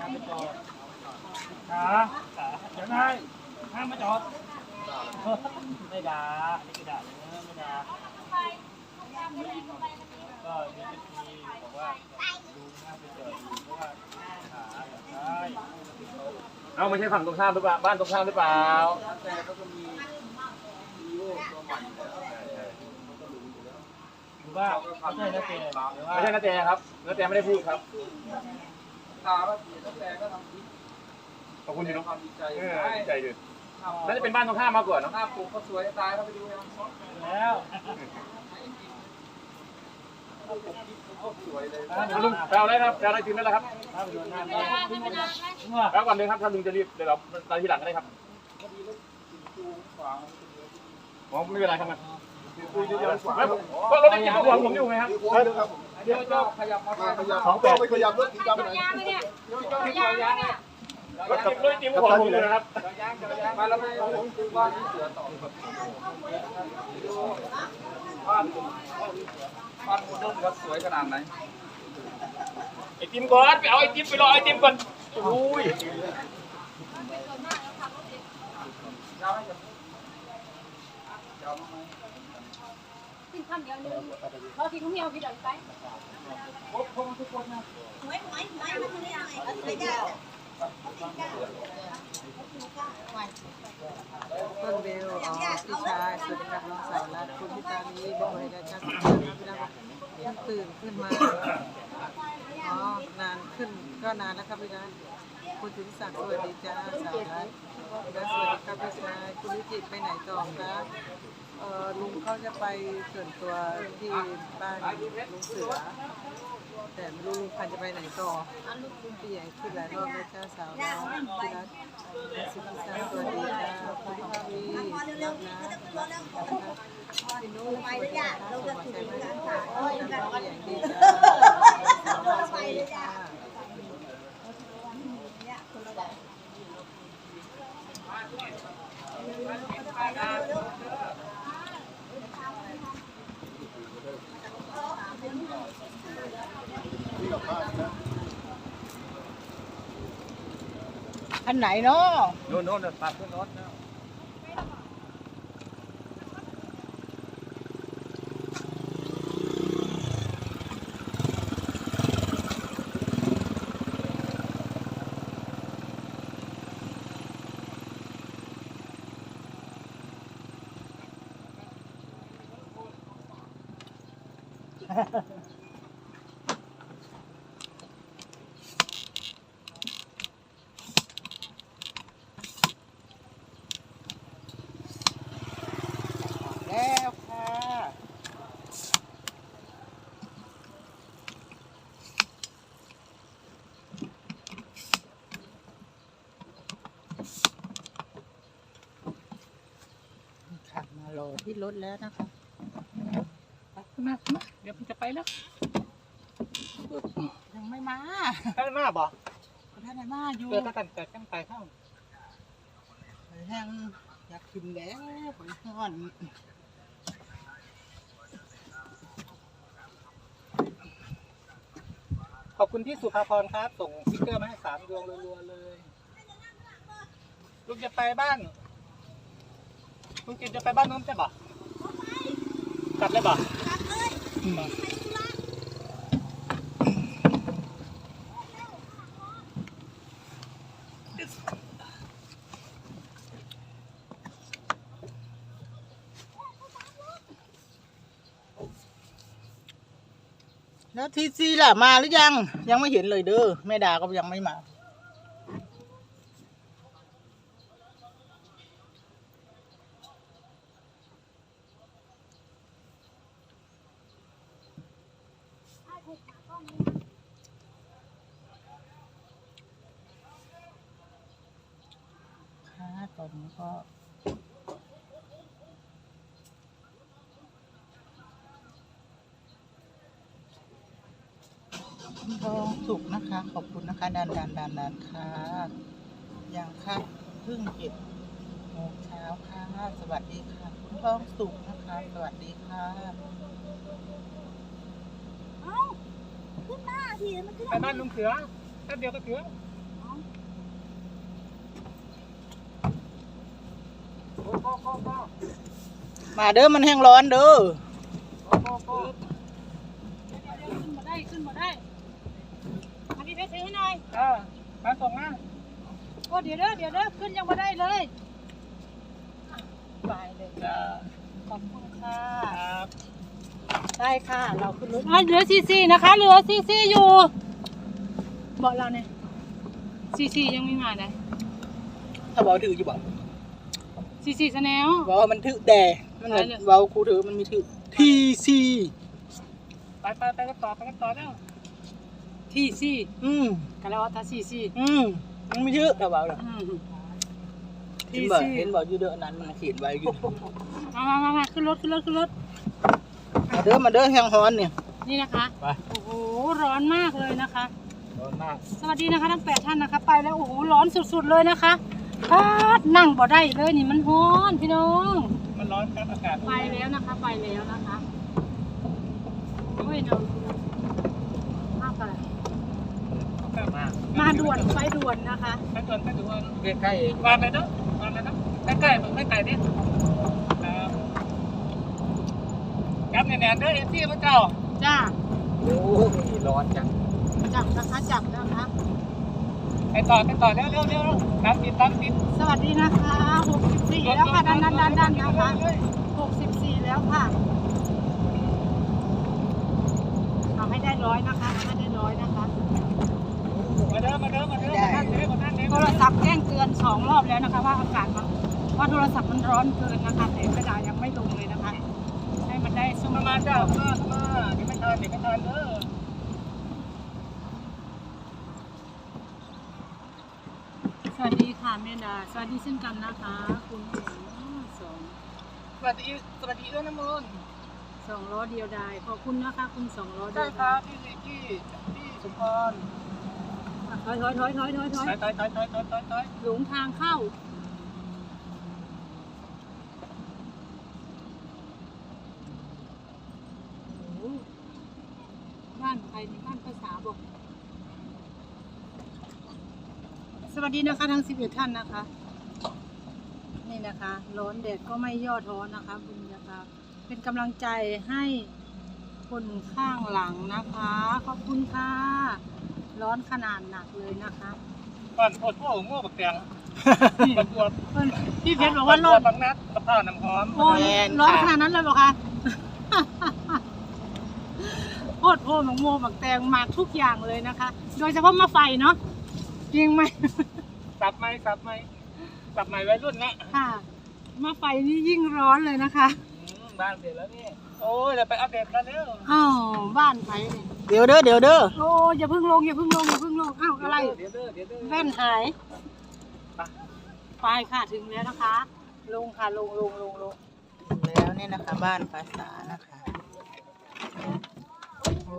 ขาขาเดี๋ยวนายห้ามมาจอด ไม่ด่าไม่ด่าเลยนะไม่ด่าก็มีพิธีบอกว่าลุงห้ามไปจอดเพราะว่าขาอยากได้เอาไม่ใช่ฝั่งตรงข้ามหรือเปล่าบ้านตรงข้ามหรือเปล่าแต่เขาก็มีมีโอ้ตัวใหม่อยู่แล้วหรือว่าเขาใช่นักเตะหรือว่าไม่ใช่นาแตะครับนาแตะไม่ได้พูดครับ ตาว่าเสียตั้งแต่ก็ทำคลิปขอบคุณที่น้องความดีใจเออดีใจด้วยน่าน่าจะเป็นบ้านตรงข้ามมากกว่าเนอะหน้าปลูกก็สวยตายเขาไปดูยังแล้วสวยเลยลุงไปเอาได้ครับไปเอาได้ทีมได้แล้วครับถ้าไปโดนหน้าเวลาไม่เป็นไรไหมไปเอาก่อนเลยครับถ้าลุงจะรีบเดี๋ยวเราเราทีหลังก็ได้ครับอ๋อไม่เป็นไรครับมันไม่ผมก็รถได้กินก็ห่วงผมอยู่ไงครับ เดี๋ยวจ้าขยับมาขยับสองแปดไปขยับรถสีดำหน่อยยางไหมเนี่ยยางยางรถกินรถกินก็ห่วงผมอยู่นะครับมาแล้วไม่ผมคือบ้านที่เสือต่อบ้านบ้านโมเดิร์นวัดสวยขนาดไหนไอติมก่อนไปเอาไอติมไปรอไอติมก่อนอุ้ยยาวไหมยาวไหม กินคำเดียวนึงเขากินข้าวเหนียวกินอะไรไปครบครบทุกคนนะหวยหวยหวยมันไม่ได้เอาไปได้ต้นเบลอ๋อพี่ชายสวัสดีครับน้องสาวรักคุณพิตานี้บอกเลยนะจ๊ะคุณพี่ดาวยังตื่นขึ้นมาอ๋อนานขึ้นก็นานแล้วครับพี่นะคุณสุธิศักดิ์สวัสดีจ้าสาวรักพี่นะสวัสดีครับพี่ชายคุณวิจิตไปไหนต่อครับ เออลุงเขาจะไปส่วนตัวที่บ้านลุงเสือ แต่ไม่รู้ลุงพันธุ์จะไปไหนต่อพี่ใหญ่ขึ้นหลายรอบแล้วจ้าสาวน้องพี่รักสุธิศักดิ์สวัสดีจ้าคุณพี่พอเร็วๆนี่ก็ต้องรอแล้วก่อนพี่นุ้ยไปเลยจ้ะเราจะถึงกันค่ะโอ้ยกันพี่ใหญ่ดีจ้า ไปเลยจ้ะ อันไหนเนาะโน่นโน่นปากขึ้นรถนะ แล้วค่ะ ขับมารอ ที่รถแล้วนะคะขึ้นมาขึ้นมาเดี๋ยวผมจะไปแล้วยังไม่มาข้างหน้าบ่ท่านไหนมาอยู่เรือก็ตันแต่ตั้งใจเข้าแห้งอยากกินแล้วไปห่อนขอบคุณที่สุภาพรครับ ส่งสติ๊กเกอร์มาให้สามดวงรัวๆเลยลุงจะไปบ้านลุงจิตจะไปบ้านโน้นใช่ปะ กลับเลยปะแล้วทีซีล่ะมาหรือยัง ยังไม่เห็นเลยเด้อแม่ดาก็ยังไม่มา ตอนนี้ก็คุณทองสุกนะคะ ขอบคุณนะคะ ดันดันดันดันค่ะอย่างค่ะเพิ่งเจ็ดโมงเช้าค่ะ สวัสดีค่ะ คุณทองสุกนะคะ สวัสดีค่ะขึ้นหน้าทีมันขึ้นไปบ้านลุงเสือแป๊บเดียวก็ถึง มาเด้อมันแห้งร้อนเด้อขึ้นมาได้ขึ้นมาได้มาพี่เพชรซื้อให้หน่อยเออมาส่งมาโอ้เดี๋ยวเด้อเดี๋ยวเด้อขึ้นยังมาได้เลยไปเลยจ้าขอบคุณค่ะครับได้ค่ะเราขึ้นรถอะเหลือซีซีนะคะเหลือซีซีอยู่บอกเราเนี่ยซีซียังไม่มาเลยถ้าบอกถืออยู่บอก ซีซีสแนลบอกว่ามันถือแต่มันเหมือนไปเลยเว้าครูถือมันมีถือทีซีไปไปไปกันต่อไปกันต่อแล้วทีซีอืมกันแล้วว่าถ้าซีซีอืมมันไม่ถือถ้าเว้าน่ะอืมเห็นบอกเห็นบอกอยู่เด้อนั้นมันเขียนไว้อยู่มามามามาขึ้นรถขึ้นรถขึ้นรถ มาเด้อมาเด้อแห้งร้อนเนี่ย นี่นะคะ ไป โอ้โห ร้อนมากเลยนะคะ ร้อนมากสวัสดีนะคะทั้งแปดท่านนะคะ ไปแล้วโอ้โห ร้อนสุดๆเลยนะคะ พาดนั่งบ่ได้เลยนี่มันร้อนพี่น้อง มันร้อนครับอากาศไปแล้วนะคะ ไปแล้วนะคะโอ้ยเนาะมากไปอากาศมากมาด่วนไปด่วนนะคะไปด่วนไปด่วนใกล้ๆวางเลยเนาะวางเลยเนาะใกล้ๆไม่ไกลนิดครับครับแน่ๆเด้อเอ็นที่พระเจ้าจ้าโอ้ยร้อนจังจับนะคะจับนะคะ ไปต่อไปต่อเร็วเร็วเร็วตามติดตามติดสวัสดีนะคะ 64 แล้วค่ะดันดันดันดันนะคะ64 แล้วค่ะเอาให้ได้ร้อยนะคะเอาให้ได้ร้อยนะคะ มาเด้อมาเด้อมาเด้อมานั่งเด้อมานั่งเด้อโทรศัพท์แจ้งเตือนสองรอบแล้วนะคะ ว่าอากาศมันว่าโทรศัพท์มันร้อนเกินนะคะแต่กระดาษยังไม่ลงเลยนะคะ ให้มันได้สม มา มา มา จ้า เจ้ามามาเดี๋ยวไม่ทันเดี๋ยวไม่ทันเด้อ ส วัสดีค่ะแม่ดา สวัสดีเช่นกันนะคะ คุณสองสวัสดีสวัสดีเอื้อน้ำมนต์สองล้อเดียวดายขอบคุณนะคะ คุณสองล้อเดีใช่ยวครัดาบยพี่ลิกี้พี่สมพรถอยถอยถอยถอยถอยถอยถอยถอยถอยถอยถอยถอยถอยหลงทางเข้า โอ้โหบ้านใครในบ้านภาษาบอก สวัสดีนะคะทั้ง 11 ท่านนะคะ นี่นะคะ ร้อนแดดก็ไม่ย่อท้อนะคะคุณนะคะเป็นกำลังใจให้คนข้างหลังนะคะ ขอบคุณค่ะ ร้อนขนาดหนักเลยนะคะก่อนปวดพวกง่วงบักแตงประกวดเพิ่นพี่เพชรบอกว่าร้อน บางนัดกระเพราน้ำหอม โอ้ยร้อนขนาดนั้นเลยบอกคะ โคตรโพหมักโมหมักแตงหมากทุกอย่างเลยนะคะ โดยเฉพาะมะไฟเนาะ จริงไหมสับไหมสับไหมสับใหม่ไว้รุ่นนะค่ะมะไฟนี่ยิ่งร้อนเลยนะคะอืมบ้านเสร็จแล้วนี่โอ้ยเดี๋ยวไปอัปเดตกันเร็วอ้าวบ้านไฟนี่เดี๋ยวเด้อเดี๋ยวเด้อโอ้อย่าเพิ่งลงอย่าเพิ่งลงอย่าเพิ่งลงอ้าวอะไรเดี๋ยวเด้อเดี๋ยวเด้อแว่นหายไปไปค่ะถึงแล้วนะคะ ลงค่ะลงลงลงลงแล้วเนี่ยนะคะ บ้านภาษานะคะ โอ้